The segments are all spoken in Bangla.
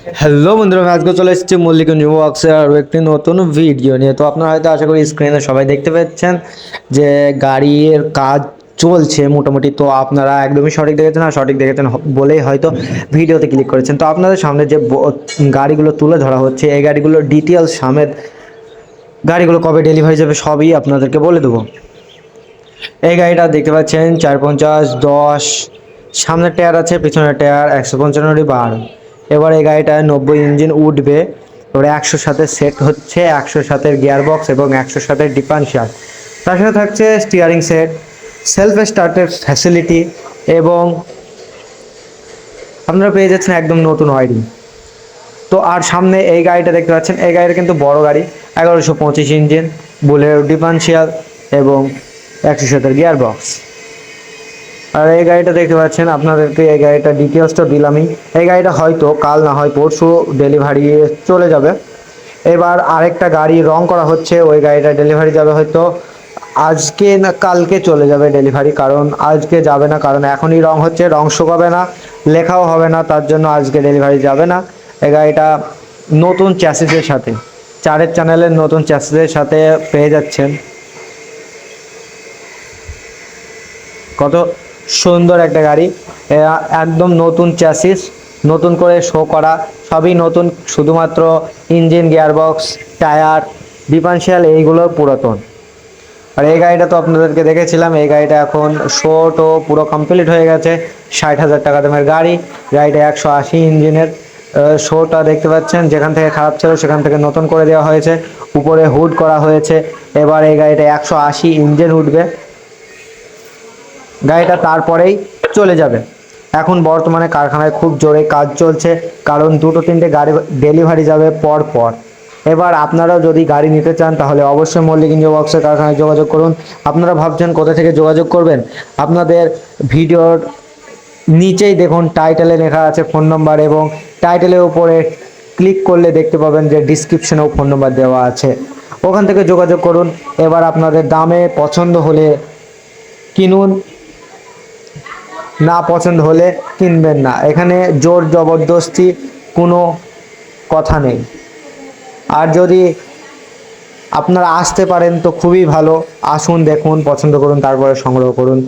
হ্যালো বন্ধুরা, আমি আজকে চলে এসেছি মল্লিক নিউ বক্সের আরও একটি নতুন ভিডিও নিয়ে। তো আপনারা হয়তো আশা করি স্ক্রিনে সবাই দেখতে পাচ্ছেন যে গাড়ির কাজ চলছে মোটামুটি। তো আপনারা একদমই সঠিক দেখেছেন, আর সঠিক দেখেছেন বলেই হয়তো ভিডিওতে ক্লিক করেছেন। তো আপনাদের সামনে যে গাড়িগুলো তুলে ধরা হচ্ছে, এই গাড়িগুলোর ডিটেলস সামেত গাড়িগুলো কবে ডেলিভারি যাবে সবই আপনাদেরকে বলে দেবো। এই গাড়িটা দেখতে পাচ্ছেন, চার পঞ্চাশ, দশ সামনের টায়ার আছে পিছনের টায়ার একশো পঞ্চান্নটি বার। এবার এই গাড়িটায় নব্বই ইঞ্জিন উঠবে। এবারে একশো সাথে সেট হচ্ছে একশো সাতের গিয়ার বক্স এবং একশো সাতের ডিফারেন্সিয়াল তার সাথে থাকছে স্টিয়ারিং সেট সেলফ স্টার্টের ফ্যাসিলিটি এবং আপনারা পেয়ে যাচ্ছেন একদম নতুন ওয়ারিং। তো আর সামনে এই গাড়িটা দেখতে পাচ্ছেন, এই গাড়িটা কিন্তু বড় গাড়ি, এগারোশো পঁচিশ ইঞ্জিন বুলেরো ডিফারেন্সিয়াল এবং একশো সাতের গিয়ার বক্স আর এই গাড়িটা দেখতে পাচ্ছেন, আপনাদেরকে এই গাড়িটা ডিটেলসটা দিলামই এই গাড়িটা হয়তো কাল না হয় পরশু ডেলিভারি চলে যাবে। এবার আরেকটা গাড়ি রং করা হচ্ছে, ওই গাড়িটা ডেলিভারি যাবে হয়তো আজকে না কালকে চলে যাবে ডেলিভারি কারণ আজকে যাবে না, কারণ এখনই রং হচ্ছে, রং শুকাবে না, লেখাও হবে না, তার জন্য আজকে ডেলিভারি যাবে না। এই গাড়িটা নতুন চ্যাসিসের সাথে, চারের চ্যানেলের নতুন চ্যাসিসের সাথে পেয়ে যাচ্ছেন। কত? সুন্দর একটা গাড়ি। একদম নতুন চ্যাসিস নতুন করে শো করা, সবই নতুন, শুধুমাত্র ইঞ্জিন গিয়ারবক্স টায়ার ডিফারেন্সিয়াল এইগুলো পুরাতন। আর এই গাড়িটা তো আপনাদেরকে দেখেছিলাম, এই গাড়িটা এখন শো ও পুরো কমপ্লিট হয়ে গেছে, ষাট হাজার টাকা দামের গাড়ি, গাড়িটা একশো আশি ইঞ্জিনের। শোটা দেখতে পাচ্ছেন, যেখান থেকে খারাপ ছিল সেখান থেকে নতুন করে দেওয়া হয়েছে, উপরে হুড করা হয়েছে, এবার এই গাড়িটা একশো আশি ইঞ্জিন উঠবে। গাড়িটা তারপরেই চলে যাবে। এখন বর্তমানে কারখানায় খুব জোরে কাজ চলছে, কারণ দুটো তিনটে গাড়ি ডেলিভারি যাবে পর পর। এবার আপনারাও যদি গাড়ি নিতে চান, তাহলে অবশ্যই মল্লিক ইঞ্জিন বক্সের কারখানায় যোগাযোগ করুন। আপনারা ভাবছেন কোথা থেকে যোগাযোগ করবেন? আপনাদের ভিডিওর নিচেই দেখুন টাইটেলে লেখা আছে ফোন নাম্বার এবং টাইটেলের উপরে ক্লিক করলে দেখতে পাবেন যে ডিসক্রিপশনেও ফোন নাম্বার দেওয়া আছে। ওখান থেকে যোগাযোগ করুন। এবার আপনাদের দামে পছন্দ হলে কিনুন। না পছন্দ হলে কিনবেন না। এখানে জোর জবরদস্তি কোনো কথা নেই। আর যদি আপনারা আসতে পারেন তো খুবই ভালো। আসুন, দেখুন, পছন্দ করুন, তারপরে সংগ্রহ করুন।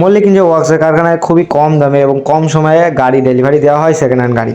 মল্লিক ইঞ্জিন ওয়ার্কসের কারখানায় খুবই কম দামে এবং কম সময়ে গাড়ি ডেলিভারি দেওয়া হয় সেকেন্ড হ্যান্ড গাড়ি।